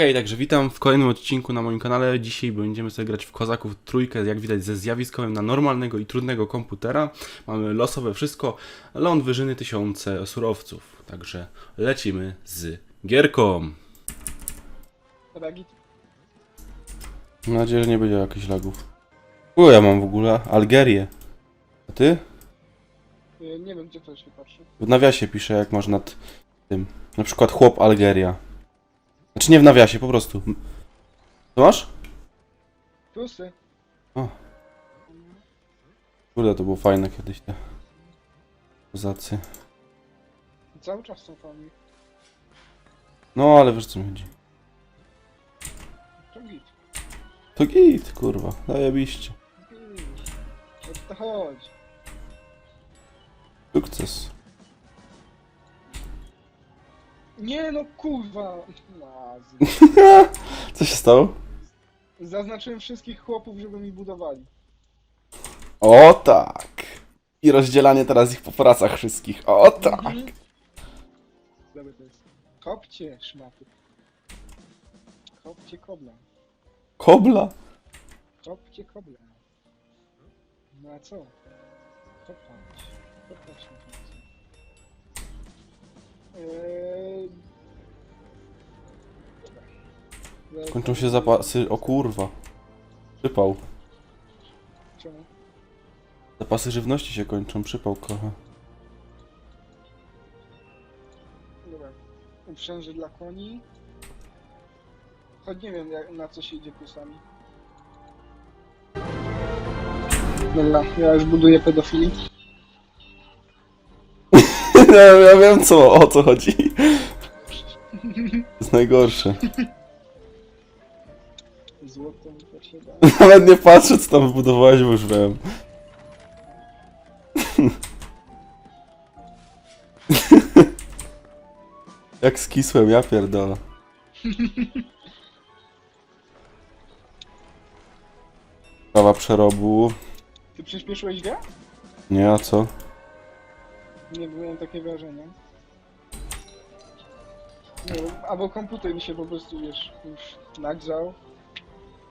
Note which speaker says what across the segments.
Speaker 1: Okej, także witam w kolejnym odcinku na moim kanale. Dzisiaj będziemy sobie grać w Kozaków trójkę, jak widać ze zjawiskowym na normalnego i trudnego komputera. Mamy losowe wszystko, ląd wyżyny tysiące surowców. Także lecimy z gierką.
Speaker 2: Dobra, git.
Speaker 1: Mam nadzieję, że nie będzie jakichś lagów. O, ja mam w ogóle Algierię. A ty?
Speaker 2: Y, Nie wiem, gdzie to się patrzy.
Speaker 1: W nawiasie pisze, jak masz nad tym. Na przykład chłop Algeria. Znaczy nie w nawiasie, po prostu. Co masz?
Speaker 2: Plusy.
Speaker 1: Kurde, to było fajne kiedyś te kozacy.
Speaker 2: Cały czas są fani.
Speaker 1: No, ale wiesz co mi chodzi.
Speaker 2: To git.
Speaker 1: To git, kurwa, zajebiście.
Speaker 2: Git. O to chodzi.
Speaker 1: Sukces.
Speaker 2: Nie no, kurwa.
Speaker 1: Co się stało?
Speaker 2: Zaznaczyłem wszystkich chłopów, żeby mi budowali.
Speaker 1: O tak. I rozdzielanie teraz ich po pracach wszystkich. O tak.
Speaker 2: Mhm. Dobra, to jest. Kopcie, szmaty. Kopcie kobla.
Speaker 1: Kobla.
Speaker 2: Kopcie kobla. No a co? Kopać. Kopać na. Eee...
Speaker 1: Kończą się zapasy. O kurwa. Przypał.
Speaker 2: Czemu?
Speaker 1: Zapasy żywności się kończą. Przypał kocha.
Speaker 2: Dobra. Uprzęże dla koni. Choć nie wiem jak, na co się idzie plusami. Dobra, ja już buduję pedofili.
Speaker 1: ja, ja wiem co, o co chodzi. To jest najgorsze.
Speaker 2: Złoto mi potrzeba.
Speaker 1: Nawet nie patrzę co tam wybudowałeś, bo już wiem. Jak skisłem, ja pierdolę. Prawa przerobu.
Speaker 2: Ty przyspieszyłeś grę?
Speaker 1: Nie, a co?
Speaker 2: Nie byłem takie wrażenie. Nie wiem, albo komputer mi się po prostu wiesz, już nagrzał.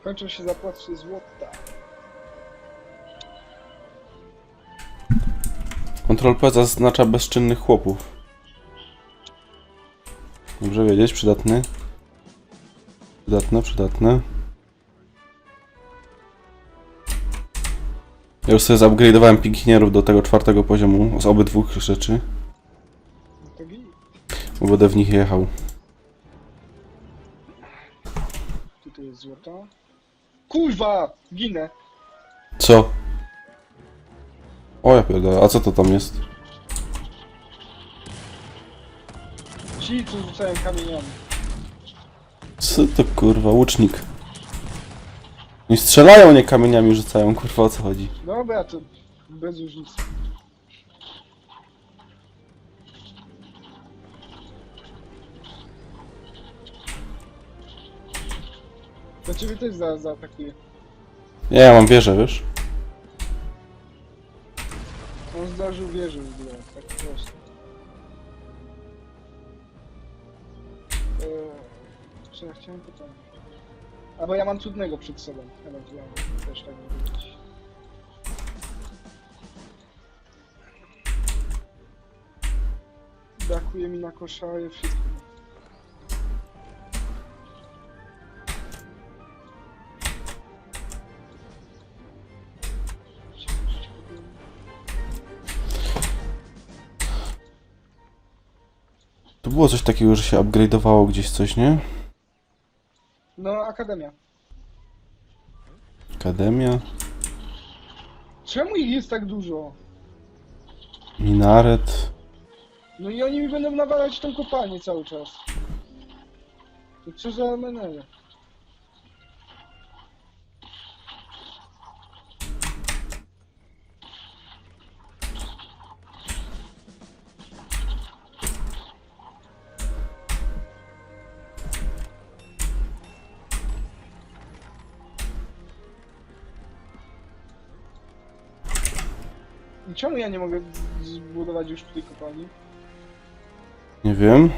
Speaker 2: Kończą się zapłaty złota.
Speaker 1: Ctrl P zaznacza bezczynnych chłopów. Dobrze wiedzieć, przydatny. Przydatne, przydatne. Ja już sobie zupgrade'owałem pikinierów do tego czwartego poziomu z obydwu rzeczy, bo będę w nich jechał.
Speaker 2: Tutaj jest złoto. Kurwa! Ginę!
Speaker 1: Co? O ja pierdolę, a co to tam jest?
Speaker 2: Ci, co rzucają kamieniami.
Speaker 1: Co to kurwa, łucznik. Nie strzelają, nie kamieniami rzucają, kurwa o co chodzi?
Speaker 2: Dobra, to bez różnicy. To ciebie też za, zaatakuje.
Speaker 1: Nie, ja mam wieżę, wiesz?
Speaker 2: On zdążył wieży zbudować, tak prosto. Eee, czy ja chciałem pytać? A bo ja mam cudnego przed sobą, ewentualnie, też tak może. Brakuje mi na koszary wszystko.
Speaker 1: To było coś takiego, że się upgrade'owało gdzieś coś, nie?
Speaker 2: Akademia.
Speaker 1: Akademia,
Speaker 2: Czemu ich jest tak dużo?
Speaker 1: minaret.
Speaker 2: No i oni mi będą nawalać tą kopalnię cały czas. To co za menele? Czemu ja nie mogę zbudować już tutaj kopalni?
Speaker 1: Nie wiem.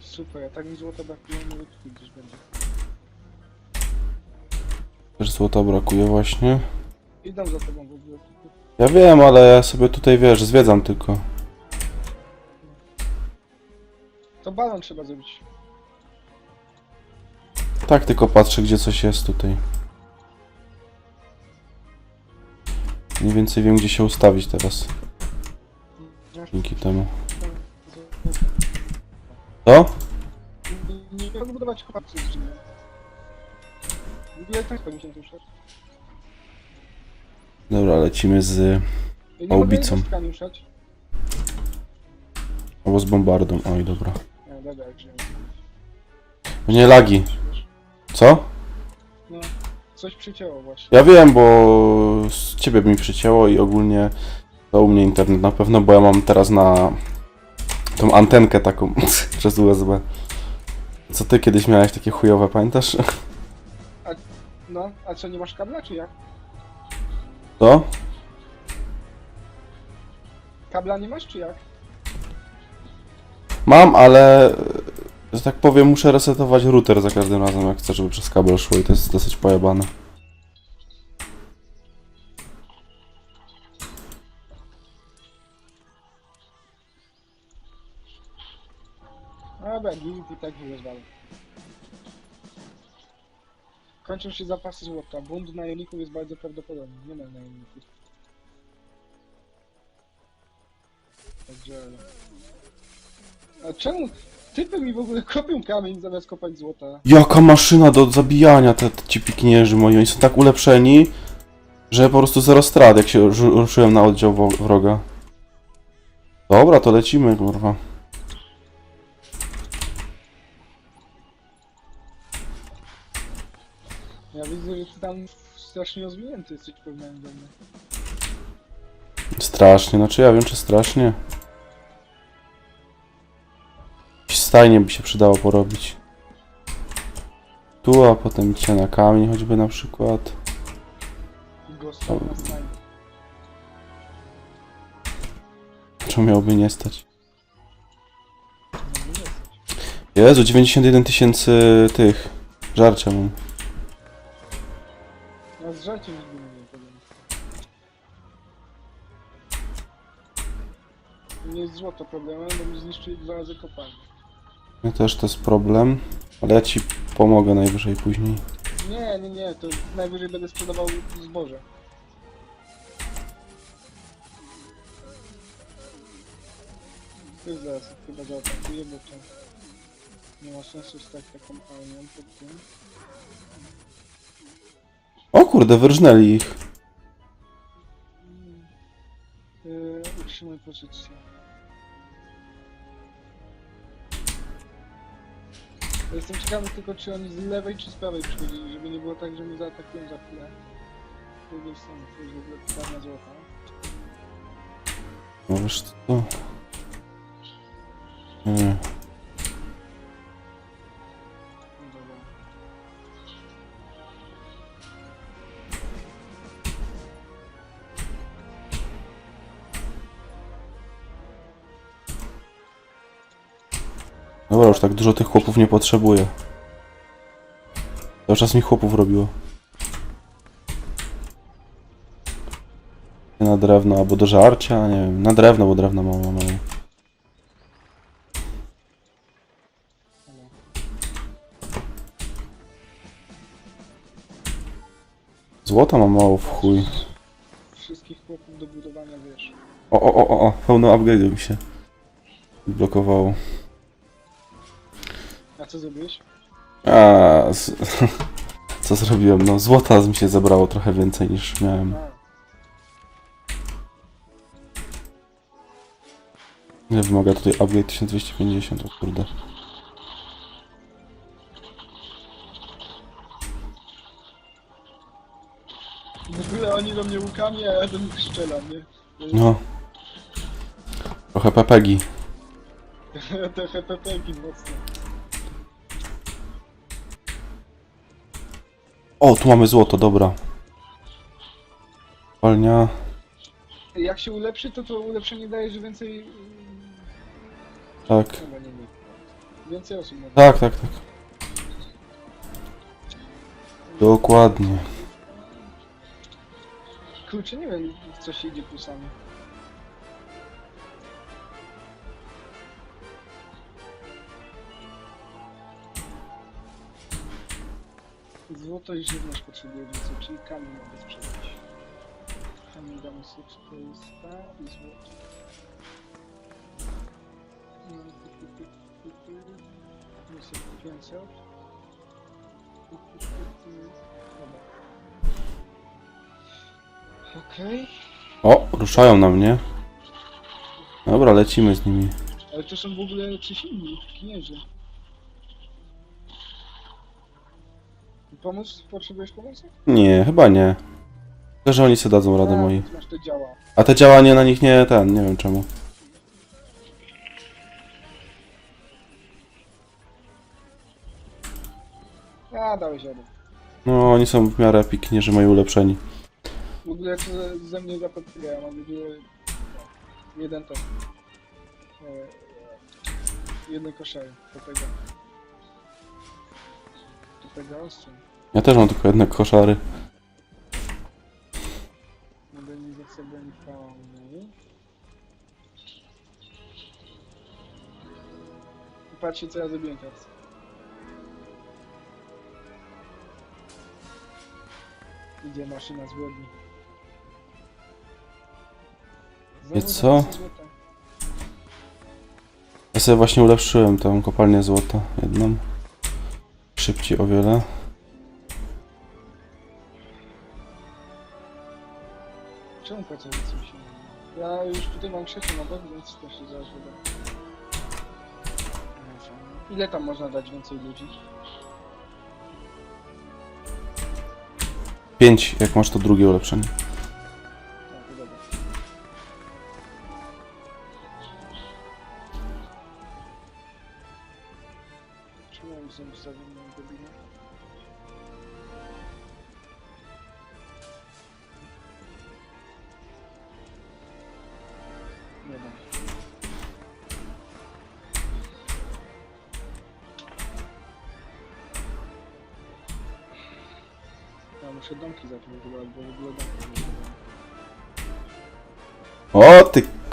Speaker 2: Super, a tak mi złota brakuje, może tutaj gdzieś będzie.
Speaker 1: Też złota brakuje właśnie.
Speaker 2: Idę za tobą w ogóle.
Speaker 1: Ja wiem, ale ja sobie tutaj, wiesz, zwiedzam tylko.
Speaker 2: To balon trzeba zrobić.
Speaker 1: Tak, tylko patrzę, gdzie coś jest tutaj. Mniej więcej wiem, gdzie się ustawić teraz. Dzięki temu. Co?
Speaker 2: Nie, nie mogę budować kopalni z drzwi. W ogóle tak mi się to ruszać.
Speaker 1: Dobra, lecimy z...
Speaker 2: Nie ruszać.
Speaker 1: albo z bombardą. Oj, dobra.
Speaker 2: No dobra, jak.
Speaker 1: Nie lagi. Co?
Speaker 2: No, coś przycięło właśnie.
Speaker 1: Ja wiem, bo z ciebie mi przycięło i ogólnie to u mnie internet na pewno, bo ja mam teraz na tą antenkę taką przez USB. Co ty kiedyś miałeś takie chujowe, pamiętasz?
Speaker 2: No, a co, nie masz kabla czy jak?
Speaker 1: To?
Speaker 2: Kabla nie masz czy jak?
Speaker 1: Mam, ale że tak powiem muszę resetować router za każdym razem jak chcę, żeby przez kabel szło i to jest dosyć pojebane.
Speaker 2: Dobra, gimp i tak rozwalę. Kończą się zapasy złota. Bunt najemników jest bardzo prawdopodobny. Nie ma najemników. Także... A czemu typy mi w ogóle kopią kamień zamiast kopać złota?
Speaker 1: Jaka maszyna do zabijania te, te ci piknierzy moi, oni są tak ulepszeni, że po prostu zero strat jak się ru- ruszyłem na oddział wo- wroga. Dobra, to lecimy, kurwa.
Speaker 2: Ja widzę, że ty tam strasznie rozwinięty jesteś w porównaniu do mnie.
Speaker 1: Strasznie, znaczy ja wiem czy strasznie. Stajnie by się przydało porobić. Tu, a potem cię na kamień choćby na przykład.
Speaker 2: Gosta.
Speaker 1: Czemu miałoby nie stać? Jezu, 91 tysięcy tych. Żarcia mam.
Speaker 2: Ja z żarciem nigdy nie powiem. Nie jest złoto problemem, bo mi zniszczyli dwa razy kopalnię.
Speaker 1: Ja też to jest problem. Ale ja ci pomogę najwyżej później.
Speaker 2: Nie, nie, nie, to najwyżej będę sprzedawał zboże. To jest zaraz chyba zaatakuję, bo to nie ma sensu stać taką armią pod tym.
Speaker 1: O kurde, wyrżnęli ich.
Speaker 2: Yy, utrzymuj pozycję. Jestem ciekawy tylko, czy oni z lewej czy z prawej przychodzili, żeby nie było tak, że mnie zaatakują za chwilę. Z drugiej strony, to jest w ogóle kopalnia złota.
Speaker 1: No wiesz już tak dużo tych chłopów nie potrzebuję. Cały czas mi chłopów robiło. Na drewno albo do żarcia, nie wiem. Na drewno, bo drewno mało mało. Złota mam mało w chuj.
Speaker 2: Wszystkich chłopów do budowania wiesz.
Speaker 1: O, o, o, o, o, pełno upgrade'u mi się blokowało.
Speaker 2: A co zrobiłeś?
Speaker 1: A, z... co zrobiłem? No, złota mi się zebrało trochę więcej niż miałem.
Speaker 2: A,
Speaker 1: Ile wymaga tutaj upgrade 1250, o kurde.
Speaker 2: w ogóle oni do mnie łukami, a ja do nich strzelam, nie?
Speaker 1: No. Trochę pepegi.
Speaker 2: Te HPP-ki mocno.
Speaker 1: O, tu mamy złoto, dobra. Palnia.
Speaker 2: Jak się ulepszy, to to ulepszenie daje, że więcej...
Speaker 1: Tak.
Speaker 2: Chyba nie wiem. Więcej osób może.
Speaker 1: Tak, tak, tak. Dokładnie.
Speaker 2: Kurczę, nie wiem, w co się idzie plusami. Złoto i żywność potrzebuję więcej, czyli kamień mogę sprzedać. Kamień damy sobie 400 i złoto. No. Tu sobie 500. Tu, tu, tu, tu. Dobra. Okej.
Speaker 1: O, ruszają na mnie. Dobra, lecimy z nimi.
Speaker 2: Ale to są w ogóle czyś inni, knierzy. Pomóc? Potrzebujesz pomocy?
Speaker 1: Nie, chyba nie. Tylko, że oni sobie dadzą radę
Speaker 2: A,
Speaker 1: moi.
Speaker 2: Masz działa.
Speaker 1: A te działanie na nich nie ten, nie wiem czemu.
Speaker 2: A, dałeś radę.
Speaker 1: No, oni są w miarę piknierzy moi ulepszeni.
Speaker 2: W ogóle co ze- mnie zapewnia, ja mam jeden ten. E, jeden koszer do tego. Do tego ostrzem.
Speaker 1: Ja też mam tylko jedne koszary.
Speaker 2: Palnej. I Patrzcie co ja zrobiłem teraz. Idzie maszyna złodni.
Speaker 1: I co? Ja sobie właśnie ulepszyłem tą kopalnię złota jedną. Szybciej o wiele.
Speaker 2: Czemu pracownicy mi się Ja już tutaj mam trzecią nową, więc też się zaraz wyda. Ile tam można dać więcej ludzi?
Speaker 1: Pięć, jak masz to drugie ulepszenie.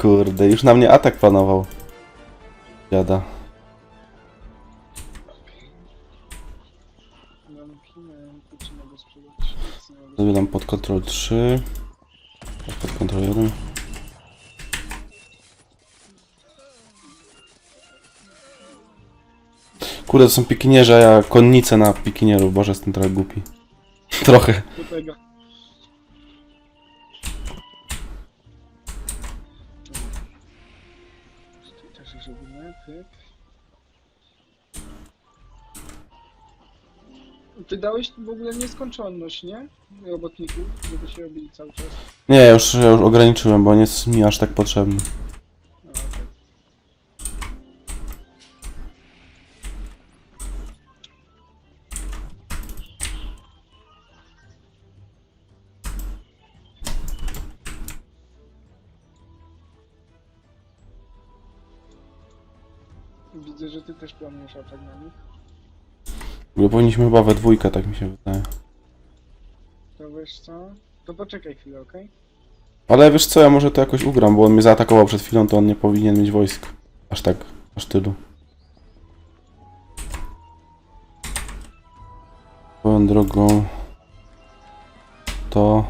Speaker 1: Kurde, już na mnie atak
Speaker 2: nie mogę
Speaker 1: Zabieram pod kontrol 3. Pod kontrol 1. Kurde, to są pikinierze, a ja konnice na pikinierów. Boże, jestem trochę głupi. Trochę.
Speaker 2: do tego. Ty dałeś w ogóle nieskończoność, nie? Robotników, żeby się robili cały czas.
Speaker 1: Nie, już, ja już ograniczyłem, bo nie jest mi aż tak potrzebny.
Speaker 2: Okej. Widzę, że ty też planujesz atak na nich.
Speaker 1: Ogóle powinniśmy chyba we dwójkę, tak mi się wydaje.
Speaker 2: To wiesz co? To poczekaj chwilę, okej?
Speaker 1: Ale wiesz co, ja może to jakoś ugram, bo on mnie zaatakował przed chwilą, to on nie powinien mieć wojsk. Aż tak, aż tylu. Swoją drogą... To...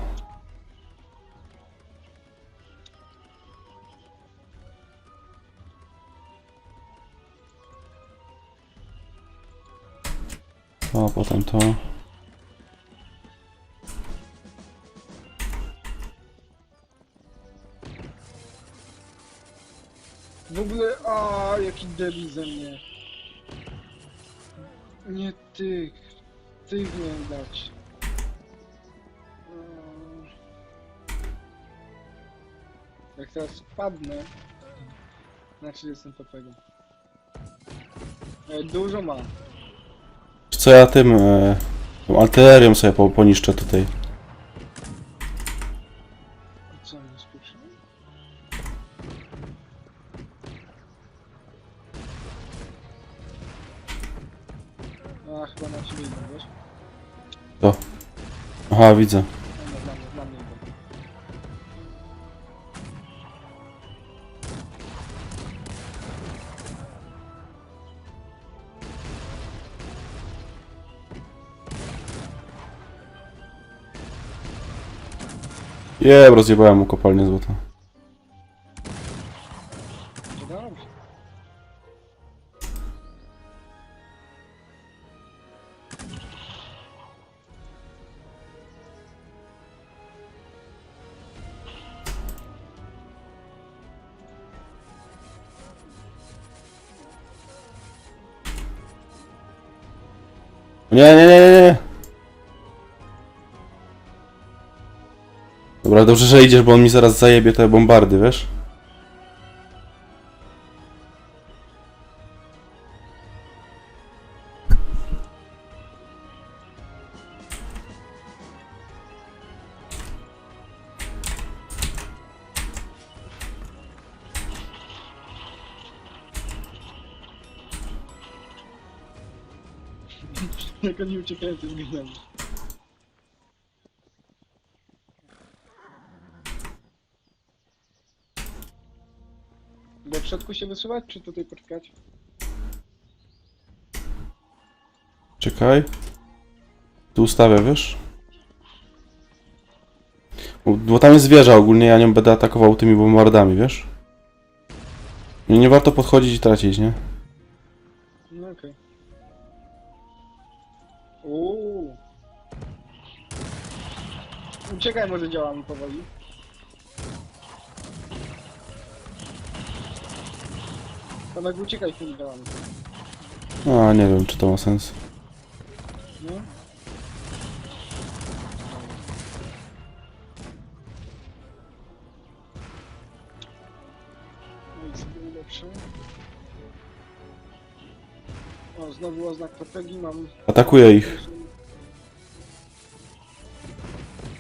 Speaker 1: To, potem to...
Speaker 2: W ogóle, a jaki debil ze mnie. Nie tych. Tych miałem dać. Eee. Jak teraz wpadnę, znaczy jestem popegą. E, dużo ma.
Speaker 1: Co ja tym... E, tą artylerią sobie po, poniszczę tutaj.
Speaker 2: Co? A chyba na ciebie wiesz?
Speaker 1: Aha, widzę. Je, rozjebałem mu kopalnię złota. Nie, nie, nie, nie, nie. Dobra, dobrze, że idziesz, bo on mi zaraz zajebie te bombardy, wiesz?
Speaker 2: Jak oni uciekają, to zginęli. Środku się wysuwać, czy tutaj poczekać?
Speaker 1: Czekaj. Tu ustawię, wiesz? Bo, bo tam jest wieża ogólnie, ja nią będę atakował tymi bombardami, wiesz? Nie, nie warto podchodzić i tracić, nie?
Speaker 2: No okej. Uuu. Uciekaj, może działamy powoli. Tomek, uciekaj, kiedy działamy.
Speaker 1: A, nie wiem, czy to ma sens.
Speaker 2: No. No i sobie ulepszę. O, znowu oznak PPG mam.
Speaker 1: Atakuję ich.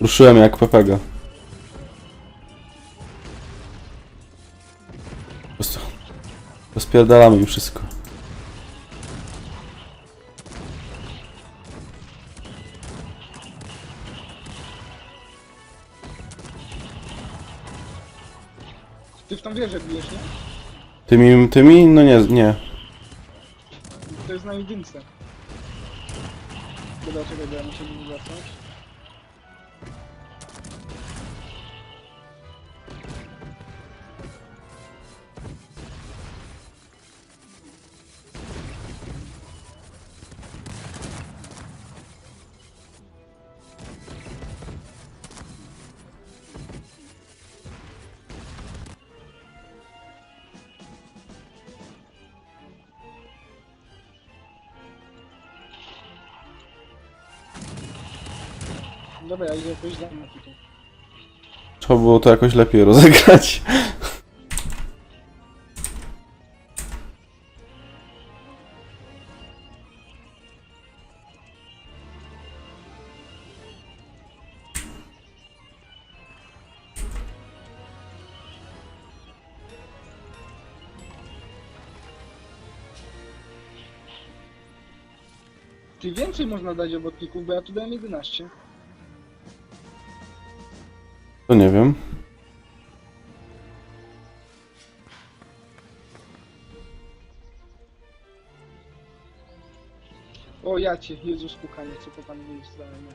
Speaker 1: Ruszyłem jak Pepega. Rozpierdalamy im wszystko.
Speaker 2: Ty w tą wieżę bijesz, nie?
Speaker 1: Tymi, tymi? No nie, nie.
Speaker 2: To jest na jedynce. Bo ja muszę nim wracać. Dobra, idę jakoś za mną tutaj.
Speaker 1: Trzeba było to jakoś lepiej rozegrać.
Speaker 2: Ty więcej można dać obotników, bo ja tu dałem 11. Cię, Jezus pukanie, co to tam jest za mnie.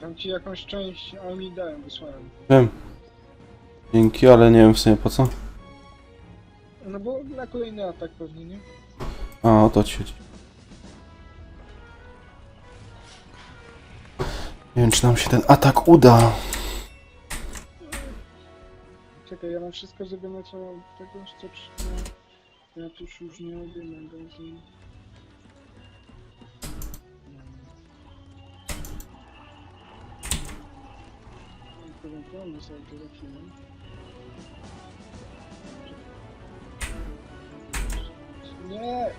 Speaker 2: Dam ci jakąś część armii dałem, wysłałem.
Speaker 1: Wiem. Dzięki, ale nie wiem w sumie po co.
Speaker 2: No bo na kolejny atak pewnie, nie?
Speaker 1: A, o to ci chodzi. Nie wiem, czy nam się ten atak uda.
Speaker 2: Czekaj, ja mam wszystko zrobione mam tego, trzeba. Ja tu już nie robię magazyn. Ewentualnie sobie to zacznę. Nie!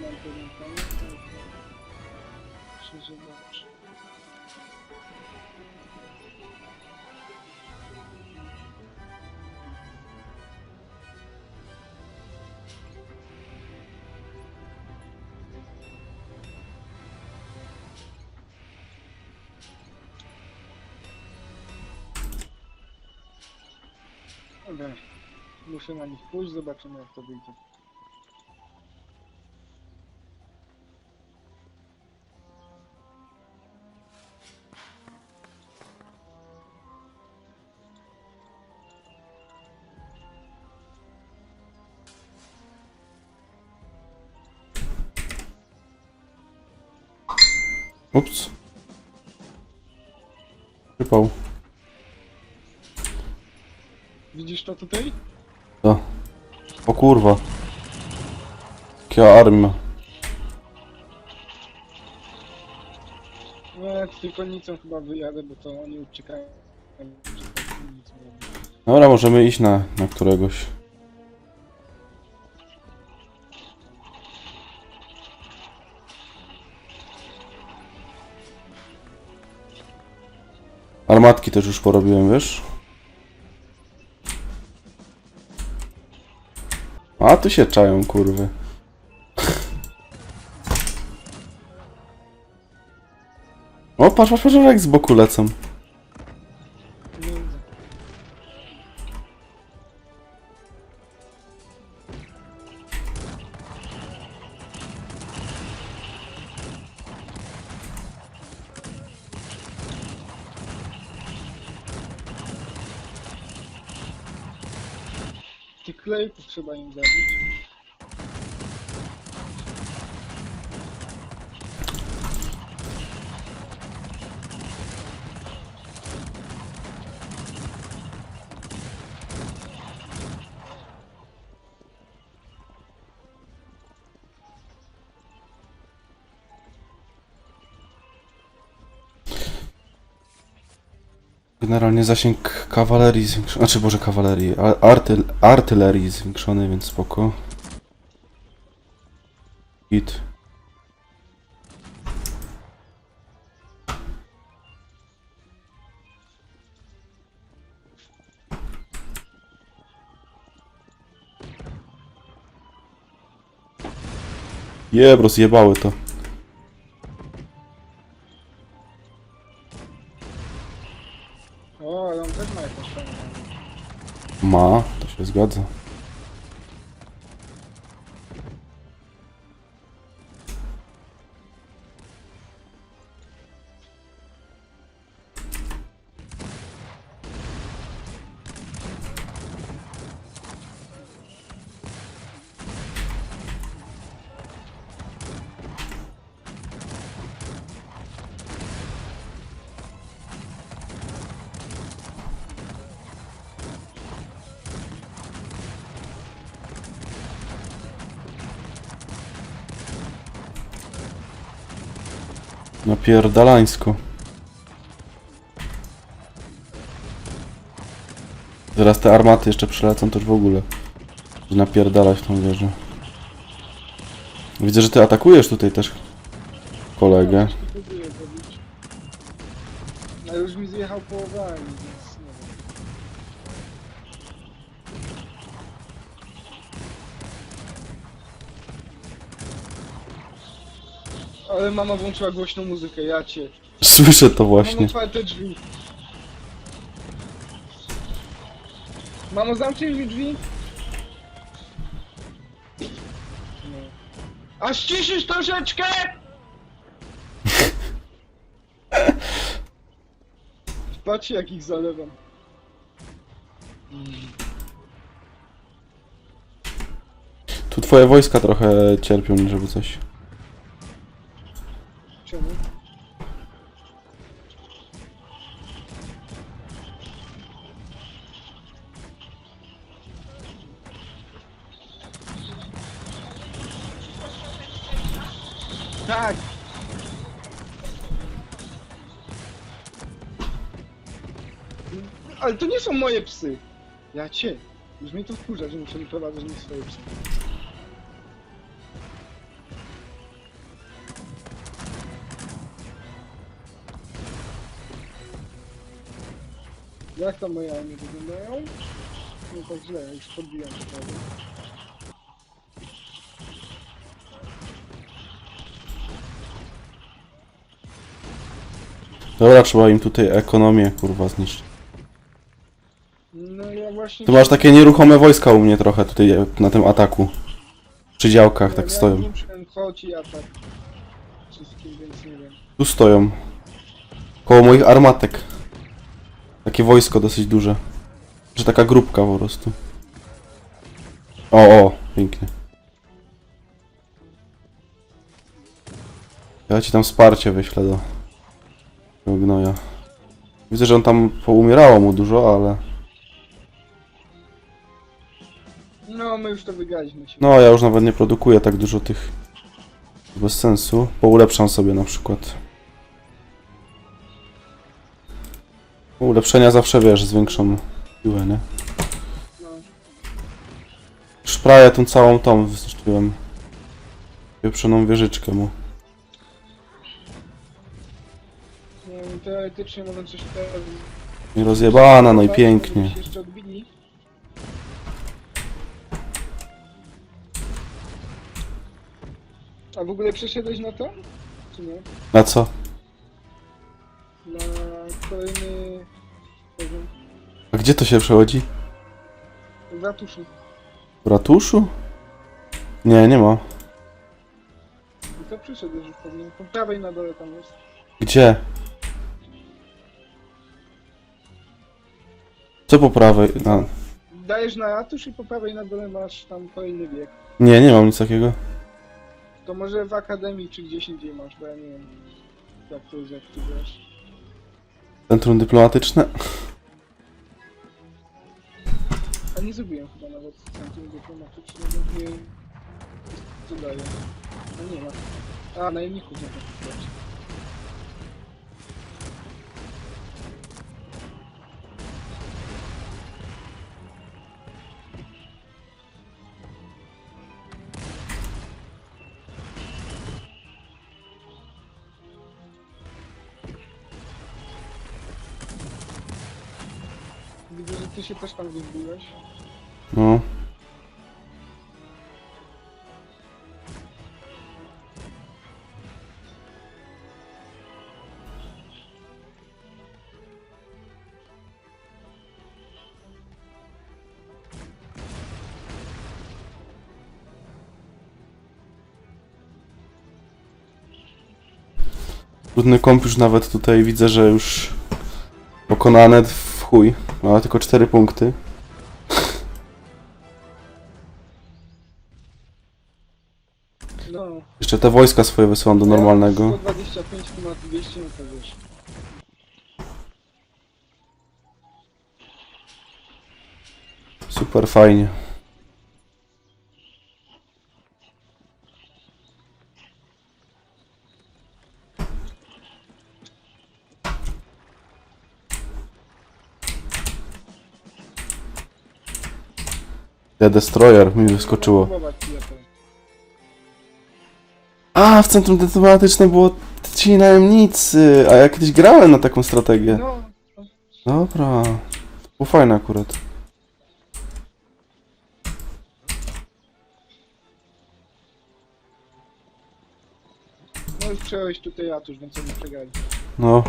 Speaker 2: Mam pewien pomysł, ale myślę, że dobrze. Dobra, muszę na nich pójść, zobaczymy jak to wyjdzie.
Speaker 1: Ups. Przypał.
Speaker 2: Widzisz to tutaj?
Speaker 1: To. O kurwa. Jakia armia.
Speaker 2: No ja tylko nicą chyba wyjadę, bo to oni uciekają.
Speaker 1: Dobra, możemy iść na, na któregoś. Armatki też już porobiłem, wiesz? A tu się czają, kurwy. O, patrz, patrz, patrz, jak z boku lecą. Generalnie zasięg kawalerii zwiększony, znaczy boże kawalerii, artyl, artylerii zwiększony, więc spoko. Git. Jeb, rozjebały to.
Speaker 2: Ma,
Speaker 1: to się zgadza. Napierdalańsko. Zaraz te armaty jeszcze przylecą, już w ogóle. Że napierdalać w tą wieżę. Widzę, że ty atakujesz tutaj też kolegę.
Speaker 2: Już mi zjechał połowami, Ale mama włączyła głośną muzykę, ja cię.
Speaker 1: Słyszę to
Speaker 2: Mam
Speaker 1: właśnie.
Speaker 2: otwarte drzwi. Mamo, zamknij mi drzwi. A ściszysz troszeczkę! Patrzcie jak ich zalewam.
Speaker 1: Tu twoje wojska trochę cierpią, żeby coś.
Speaker 2: Ale to nie są moje psy. Ja cię. Już mnie to wkurza, że muszę wyprowadzać nie swoje psy. Jak tam moje armie wyglądają? Nie tak źle, już podbijam prawie.
Speaker 1: Dobra, trzeba im tutaj ekonomię, kurwa, zniszczyć.
Speaker 2: Właśnie...
Speaker 1: Tu masz takie nieruchome wojska u mnie trochę tutaj e, na tym ataku. Przy działkach tak
Speaker 2: ja
Speaker 1: stoją.
Speaker 2: Nie wiem, chodź i atak. Wszystkim, więc nie wiem.
Speaker 1: Tu stoją. Koło moich armatek. Takie wojsko dosyć duże. Że taka grupka po prostu. O, o, pięknie. Ja ci tam wsparcie wyślę do tego gnoja. Widzę, że on tam poumierało mu dużo, ale...
Speaker 2: my już to wygraliśmy się.
Speaker 1: No, ja już nawet nie produkuję tak dużo tych... Bez sensu. Poulepszam sobie na przykład. Ulepszenia zawsze, wiesz, zwiększą siłę, nie?
Speaker 2: No.
Speaker 1: Szpraję tą całą tą zniszczyłem. Pieprzoną wieżyczkę mu.
Speaker 2: Nie wiem, teoretycznie mogą coś teraz...
Speaker 1: I rozjebana, no i pięknie.
Speaker 2: się jeszcze odbili. A w ogóle przeszedłeś na to? Czy nie?
Speaker 1: Na co?
Speaker 2: Na kolejny poziom
Speaker 1: A gdzie to się przechodzi?
Speaker 2: w ratuszu.
Speaker 1: W ratuszu? Nie, nie ma.
Speaker 2: I to przyszedłeś już pewnie. Po prawej na dole tam jest.
Speaker 1: Gdzie? Co po prawej? A,
Speaker 2: Dajesz na ratusz i po prawej na dole masz tam kolejny bieg.
Speaker 1: nie, nie mam nic takiego.
Speaker 2: To może w akademii czy gdzieś indziej masz, bo ja nie wiem jak to jest, jak ty wiesz.
Speaker 1: Centrum dyplomatyczne?
Speaker 2: A nie zrobiłem chyba nawet centrum dyplomatyczne, bo nie... Co daje? No nie ma. A, najemników nie ma Widzę, że ty się też tam wybiłeś.
Speaker 1: No. Komp już nawet tutaj widzę, że już pokonane w chuj. Ma tylko 4 punkty.
Speaker 2: No.
Speaker 1: Jeszcze te wojska swoje wysyłam do normalnego.
Speaker 2: 125 tu ma 200, no to wiesz.
Speaker 1: Super fajnie. The Destroyer mi wyskoczyło.
Speaker 2: Ja.
Speaker 1: A, w centrum dyplomatycznym było ci najemnicy, a ja kiedyś grałem na taką strategię. Dobra. To było fajne akurat.
Speaker 2: no już przejąłeś tutaj ratusz, więc oni przegrali.
Speaker 1: No.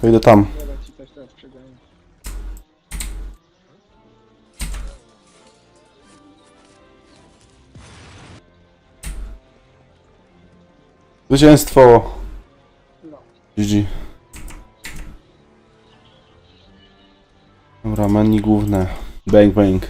Speaker 1: To idę tam.
Speaker 2: Dobra, ci też teraz.
Speaker 1: Zwycięstwo! GG. Dobra, menu główne. Bang bang.